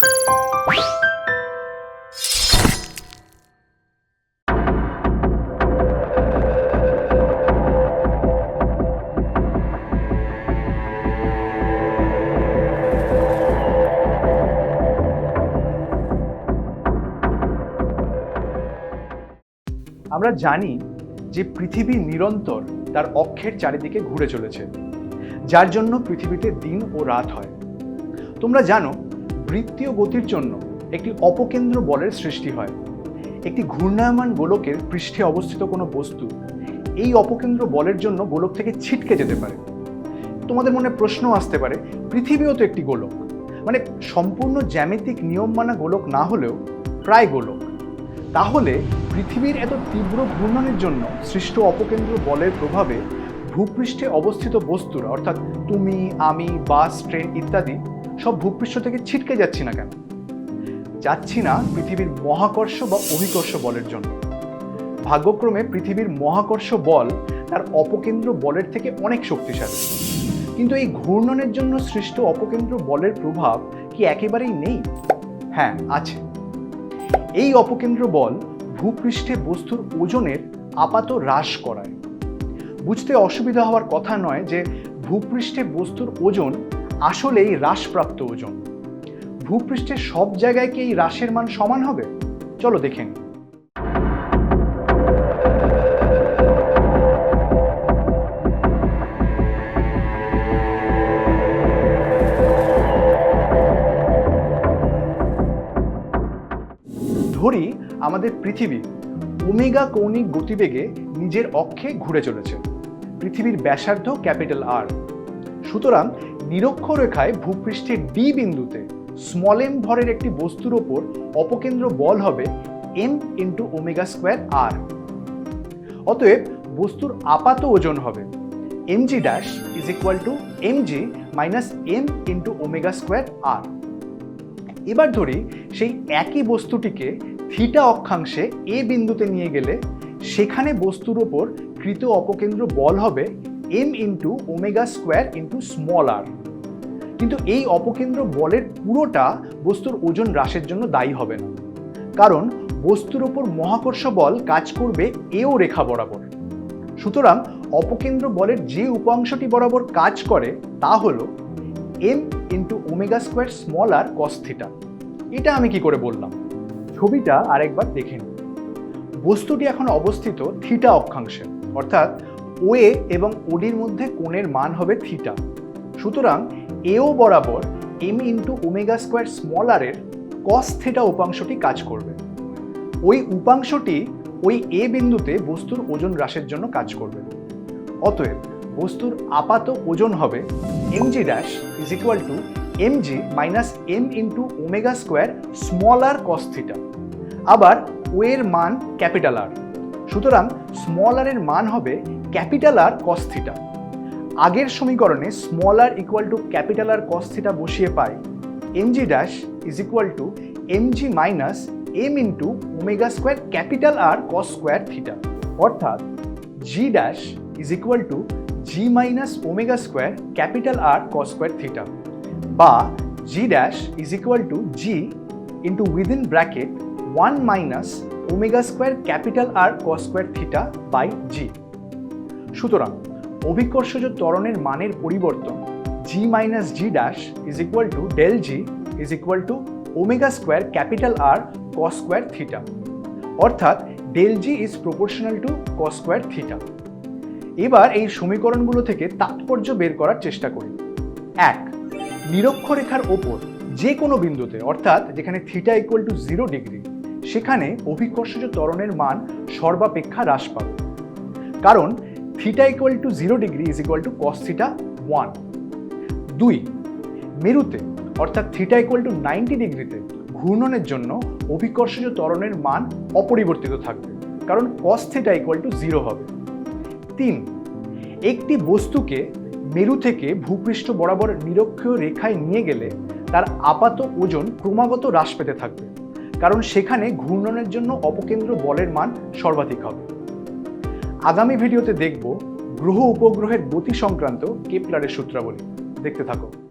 আমরা জানি যে পৃথিবী নিরন্তর তার অক্ষের চারিদিকে ঘুরে চলেছে, যার জন্য পৃথিবীতে দিন ও রাত হয়। তোমরা জানো বৃত্তীয় গতির জন্য একটি অপকেন্দ্র বলের সৃষ্টি হয়। একটি ঘূর্ণায়মান গোলকের পৃষ্ঠে অবস্থিত কোনো বস্তু এই অপকেন্দ্র বলের জন্য গোলক থেকে ছিটকে যেতে পারে। তোমাদের মনে প্রশ্ন আসতে পারে, পৃথিবীও তো একটি গোলক। মানে সম্পূর্ণ জ্যামিতিক নিয়ম মানা গোলক না হলেও প্রায় গোলক। তাহলে পৃথিবীর এত তীব্র ঘূর্ণনের জন্য সৃষ্ট অপকেন্দ্র বলের প্রভাবে ভূপৃষ্ঠে অবস্থিত বস্তুরা, অর্থাৎ তুমি, আমি, বাস, ট্রেন ইত্যাদি সব ভূপৃষ্ঠ থেকে ছিটকে যাচ্ছি না কেন? যাচ্ছি না পৃথিবীর মহাকর্ষ বা অভিকর্ষ বলের জন্য। ভাগ্যক্রমে পৃথিবীর মহাকর্ষ বল তার অপকেন্দ্র বলের থেকে অনেক শক্তিশালী। কিন্তু এই ঘূর্ণনের জন্য সৃষ্ট অপকেন্দ্র বলের প্রভাব কি একেবারেই নেই? হ্যাঁ আছে। এই অপকেন্দ্র বল ভূপৃষ্ঠে বস্তুর ওজনের আপাত হ্রাস করায়। বুঝতে অসুবিধা হওয়ার কথা নয় যে ভূপৃষ্ঠে বস্তুর ওজন আসলেই হ্রাসপ্রাপ্ত ওজন। ভূপৃষ্ঠের সব জায়গায় কি এই হ্রাসের মান সমান হবে? চলো দেখে নিই। ধরি আমাদের পৃথিবী ওমেগা কৌণিক গতিবেগে নিজের অক্ষে ঘুরে চলেছে। পৃথিবীর ব্যাসার্ধ ক্যাপিটাল আর সুতরাং নিরক্ষরেখায় ভূপৃষ্ঠের ডি বিন্দুতে স্মল এম ভরের একটি বস্তুর ওপর অপকেন্দ্র বল হবে M into omega square R অতএব বস্তুর আপাত ওজন হবে M G dash is equal to M G minus M into omega square R এবার ধরি সেই একই বস্তুটিকে থিটা অক্ষাংশে এ বিন্দুতে নিয়ে গেলে সেখানে বস্তুর ওপর কৃত অপকেন্দ্র বল হবে M into omega square into small R কিন্তু এই অপকেন্দ্র বলের পুরোটা বস্তুর ওজন হ্রাসের জন্য দায়ী হবে না। কারণ বস্তুর ওপর মহাকর্ষ বল কাজ করবে এও রেখা বরাবর। সুতরাং অপকেন্দ্র বলের যে উপাংশটি বরাবর কাজ করে তা হলো M into omega square small R cos theta এটা আমি কি করে বললাম? ছবিটা আরেকবার দেখে নিন বস্তুটি এখন অবস্থিত থিটা অক্ষাংশে, অর্থাৎ ওএ এবং ওডির মধ্যে কোণের মান হবে থিটা। সুতরাং এও বরাবর M into omega square small R এর কস থিটা উপাংশটি কাজ করবে। ওই উপাংশটি ওই এ বিন্দুতে বস্তুর ওজন হ্রাসের জন্য কাজ করবে। অতএব বস্তুর আপাত ওজন হবে M G dash is equal to M G minus M into omega square small R cos theta আবার ওয়ের মান ক্যাপিটাল আর সুতরাং স্মল আর এর মান হবে ক্যাপিটাল আর কস থিটা আগের সমীকরণে small R equal to capital R cos theta বসিয়ে পাই। M G dash is equal to M G minus M into omega square capital R cos square theta অর্থাৎ G dash is equal to G minus omega square capital R cos square theta বা G dash is equal to G into within bracket one minus omega square capital R cos square theta by G সুতরাং অভিকর্ষজ ত্বরণের মানের পরিবর্তন G minus G dash is equal to del G is equal to omega square capital R cos square theta অর্থাৎ del G is proportional to cos square theta এবার এই সমীকরণগুলো থেকে তাৎপর্য বের করার চেষ্টা করি। এক, নিরক্ষরেখার ওপর যে কোনো বিন্দুতে, অর্থাৎ যেখানে theta equal to zero degree সেখানে অভিকর্ষজ ত্বরণের মান সর্বাপেক্ষা হ্রাস পাবে। কারণ theta equal to zero degree is equal to cos theta one দুই, মেরুতে, অর্থাৎ থিটা ইকুয়াল টু নাইনটি ডিগ্রিতে ঘূর্ণনের জন্য অভিকর্ষজ ত্বরণের মান অপরিবর্তিত থাকবে, কারণ cos theta equal to zero হবে। তিন, একটি বস্তুকে মেরু থেকে ভূপৃষ্ঠ বরাবর নিরক্ষীয় রেখায় নিয়ে গেলে তার আপাত ওজন ক্রমাগত হ্রাস পেতে থাকবে, কারণ সেখানে ঘূর্ণনের জন্য অপকেন্দ্র বলের মান সর্বাধিক হবে। আগামী ভিডিওতে দেখব গ্রহ উপগ্রহের গতি সংক্রান্ত কেপলারের সূত্রাবলী। দেখতে থাকো